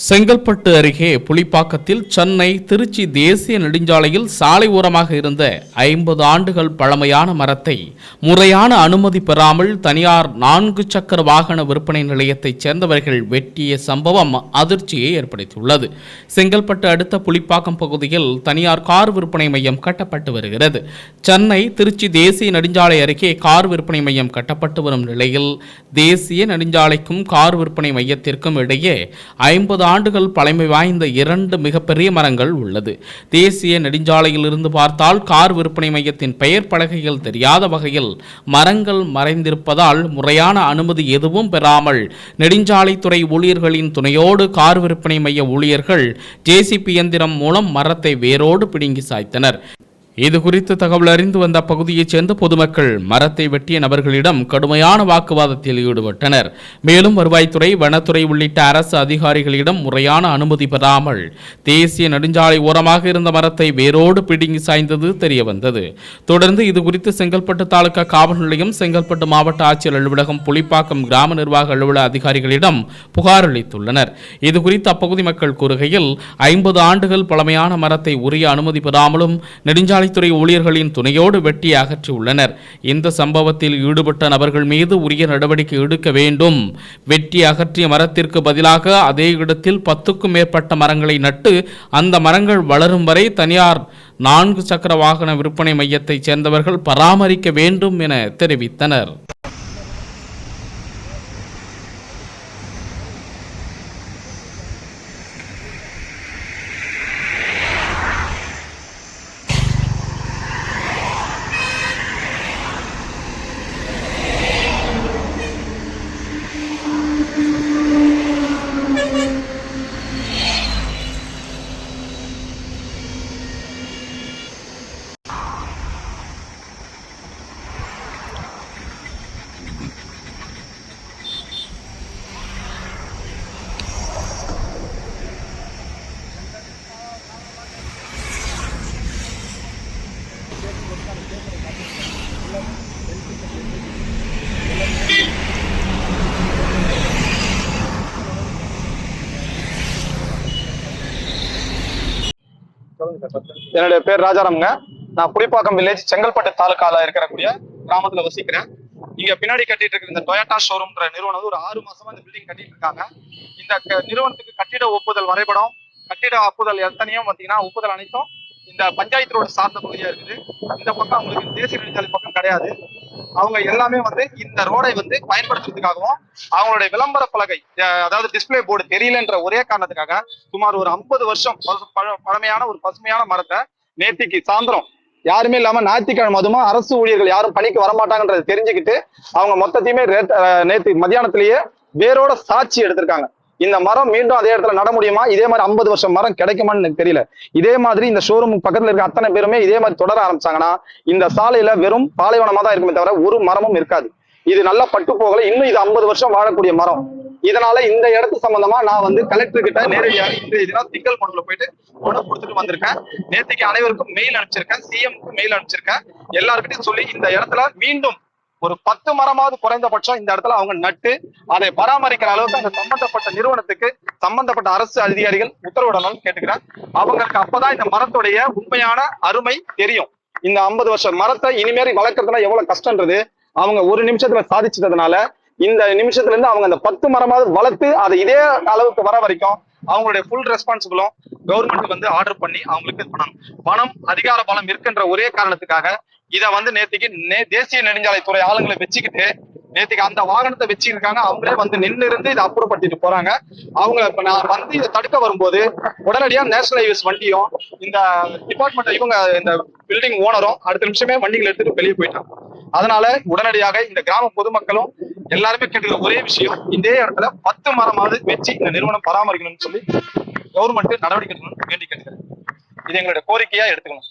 செங்கல்பட்டு அருகே புலிப்பாக்கத்தில் சென்னை திருச்சி தேசிய நெடுஞ்சாலையில் சாலை ஓரமாக இருந்த ஐம்பது ஆண்டுகள் பழமையான மரத்தை முறையான அனுமதி பெறாமல் தனியார் நான்கு சக்கர வாகன விற்பனை நிலையத்தைச் சேர்ந்தவர்கள் வெட்டிய சம்பவம் அதிர்ச்சியை ஏற்படுத்தியுள்ளது. செங்கல்பட்டு அடுத்த புலிப்பாக்கம் பகுதியில் தனியார் கார் விற்பனை மையம் கட்டப்பட்டு வருகிறது. சென்னை திருச்சி தேசிய நெடுஞ்சாலை அருகே கார் விற்பனை மையம் கட்டப்பட்டு வரும் நிலையில் தேசிய நெடுஞ்சாலைக்கும் கார் விற்பனை மையத்திற்கும் இடையே ஐம்பது ஆண்டுகள் பழமை வாய்ந்த இரண்டு மிகப்பெரிய மரங்கள் உள்ளது. தேசிய நெடுஞ்சாலையிலிருந்து பார்த்தால் கார் விற்பனை மையத்தின் பெயர் பலகைகள் தெரியாத வகையில் மரங்கள் மறைந்திருப்பதால் முறையான அனுமதி எதுவும் பெறாமல் நெடுஞ்சாலைத்துறை ஊழியர்களின் துணையோடு கார் விற்பனை மைய ஊழியர்கள் ஜேசிபி இயந்திரம் மூலம் மரத்தை வேரோடு பிடுங்கி சாய்த்தனர். இது குறித்து தகவல் அறிந்து வந்த அப்பகுதியைச் சேர்ந்த பொதுமக்கள் மரத்தை வெட்டிய நபர்களிடம் கடுமையான வாக்குவாதத்தில் ஈடுபட்டனர். மேலும் வருவாய்த்துறை வனத்துறை உள்ளிட்ட அரசு அதிகாரிகளிடம் முறையான அனுமதி பெறாமல் தேசிய நெடுஞ்சாலை ஓரமாக இருந்த மரத்தை வேரோடு பிடுங்கி சாய்ந்தது தெரியவந்தது. தொடர்ந்து இது குறித்து செங்கல்பட்டு தாலுகா காவல் நிலையம் செங்கல்பட்டு மாவட்ட ஆட்சியர் அலுவலகம் புலிப்பாக்கம் கிராம நிர்வாக அலுவலக அதிகாரிகளிடம் புகார் அளித்துள்ளனர். இது குறித்து அப்பகுதி மக்கள் கூறுகையில் ஐம்பது ஆண்டுகள் பழமையான மரத்தை உரிய அனுமதி பெறாமலும் நெடுஞ்சாலை நெடுஞ்சாலைத்துறை ஊழியர்களின் துணையோடு வெட்டி அகற்றியுள்ளனர். இந்த சம்பவத்தில் ஈடுபட்ட நபர்கள் மீது உரிய நடவடிக்கை எடுக்க வேண்டும். வெட்டி அகற்றிய மரத்திற்கு பதிலாக அதே இடத்தில் பத்துக்கும் மேற்பட்ட மரங்களை நட்டு அந்த மரங்கள் வளரும் வரை தனியார் நான்கு சக்கர வாகன விற்பனை மையத்தைச் சேர்ந்தவர்கள் பராமரிக்க வேண்டும் என தெரிவித்தனர். என்னுடைய பேர் ராஜாராம்ங்க. நான் புலிப்பாக்கம் வில்லேஜ் செங்கல்பட்டு தாலுக்கால இருக்கக்கூடிய கிராமத்துல வசிக்கிறேன். இங்க பின்னாடி கட்டிட்டு இருக்கிற இந்த டொயட்டா ஷோரூம்ன்ற நிறுவனம் ஒரு ஆறு மாசமா இந்த பில்டிங் கட்டிட்டு இருக்காங்க. இந்த க- நிறுவனத்துக்கு கட்டிட ஒப்புதல் வரைபடம் கட்டிட ஒப்புதல் எத்தனையும் பாத்தீங்கன்னா ஒப்புதல் அனைத்தும் இந்த பஞ்சாயத்து ரோடு சார்ந்த பகுதியா இருக்குது. இந்த பக்கம் அவங்களுக்கு தேசிய நெடுஞ்சாலை பக்கம் கிடையாது. அவங்க எல்லாமே வந்து இந்த ரோடை வந்து பயன்படுத்துறதுக்காகவும் அவங்களுடைய விளம்பர பலகை அதாவது டிஸ்பிளே போர்டு தெரியலன்ற ஒரே காரணத்துக்காக சுமார் ஒரு ஐம்பது வருஷம் பழ- பழமையான ஒரு பசுமையான மரத்தை நேத்திக்கு சாயந்தரம் யாருமே இல்லாம ஞாயிற்றுக்கிழமை அதுமா அரசு ஊழியர்கள் யாரும் பணிக்கு வரமாட்டாங்கன்றதை தெரிஞ்சுக்கிட்டு அவங்க மொத்தத்தையுமே நேத்து மத்தியானத்திலேயே வேரோட சாட்சி எடுத்திருக்காங்க. இந்த மரம் மீண்டும் அதே இடத்துல நட முடியுமா? இதே மாதிரி ஐம்பது வருஷம் மரம் கிடைக்குமான்னு எனக்கு தெரியல. இதே மாதிரி இந்த ஷோரூம் பக்கத்துல இருக்க அத்தனை பேருமே இதே மாதிரி தொடர ஆரம்பிச்சாங்கன்னா இந்த சாலையில வெறும் பாலைவனமா தான் இருக்குமே தவிர ஒரு மரமும் இருக்காது. இது நல்லா பட்டு போகல. இன்னும் இது ஐம்பது வருஷம் வாழக்கூடிய மரம். இதனால இந்த இடத்து சம்பந்தமா நான் வந்து கலெக்டர் கிட்ட நேரடியாக இன்றைய தினம் திங்கள் மண்டல போயிட்டு மனு கொடுத்துட்டு வந்திருக்கேன். நேற்றுக்கு அனைவருக்கும் மெயில் அனுப்பிச்சிருக்கேன். சிஎம்க்கு மெயில் அனுப்பிச்சிருக்கேன். எல்லாருக்கிட்டையும் சொல்லி இந்த இடத்துல மீண்டும் ஒரு பத்து மரமாவது குறைந்தபட்சம் இந்த இடத்துல அவங்க நட்டு அதை பராமரிக்கிற அளவுக்கு அந்த சம்பந்தப்பட்ட நிறுவனத்துக்கு சம்பந்தப்பட்ட அரசு அதிகாரிகள் உத்தரவிடணும்னு கேட்டுக்கிறேன் அவங்களுக்கு அப்பதான் இந்த மரத்துடைய உண்மையான அருமை தெரியும். இந்த ஐம்பது வருஷம் மரத்தை இனிமேல் வளர்க்கறதுனா எவ்வளவு கஷ்டன்றது அவங்க ஒரு நிமிஷத்துல சாதிச்சதுனால இந்த நிமிஷத்துல இருந்து அவங்க அந்த பத்து மரமாவது வளர்த்து அதை இதே அளவுக்கு வர வரைக்கும் அவங்களுடைய ஃபுல் ரெஸ்பான்சிபிளும் கவர்மெண்ட் வந்து ஆர்டர் பண்ணி அவங்களுக்கு இது பண்ணணும் பணம் அதிகார பலம் இருக்குன்ற ஒரே காரணத்துக்காக இதை வந்து நேத்திக்கு நே- தேசிய நெடுஞ்சாலைத்துறை ஆளுங்களை வச்சுக்கிட்டு நேத்திக்கு அந்த வாகனத்தை வச்சிருக்காங்க அவங்களே வந்து நின்று இருந்து இதை அப்புறப்படுத்திட்டு போறாங்க. அவங்க இப்ப நான் வந்து இதை தடுக்க வரும்போது உடனடியா நேஷனல் ஹைவேஸ் வண்டியும் இந்த டிபார்ட்மெண்ட் இவங்க இந்த பில்டிங் ஓனரும் அடுத்த நிமிஷமே வண்டிகள் எடுத்துட்டு வெளியே போயிட்டாங்க. அதனால உடனடியாக இந்த கிராம பொதுமக்களும் எல்லாருமே கேட்டுக்கிற ஒரே விஷயம் இதே இடத்துல பத்து மரமாவது வச்சு இந்த நிறுவனம் பராமரிக்கணும்னு சொல்லி கவர்மெண்ட் நடவடிக்கை எடுக்கணும்னு வேண்டி கேட்டுக்கிறேன். இது எங்களுடைய கோரிக்கையா எடுத்துக்கணும்.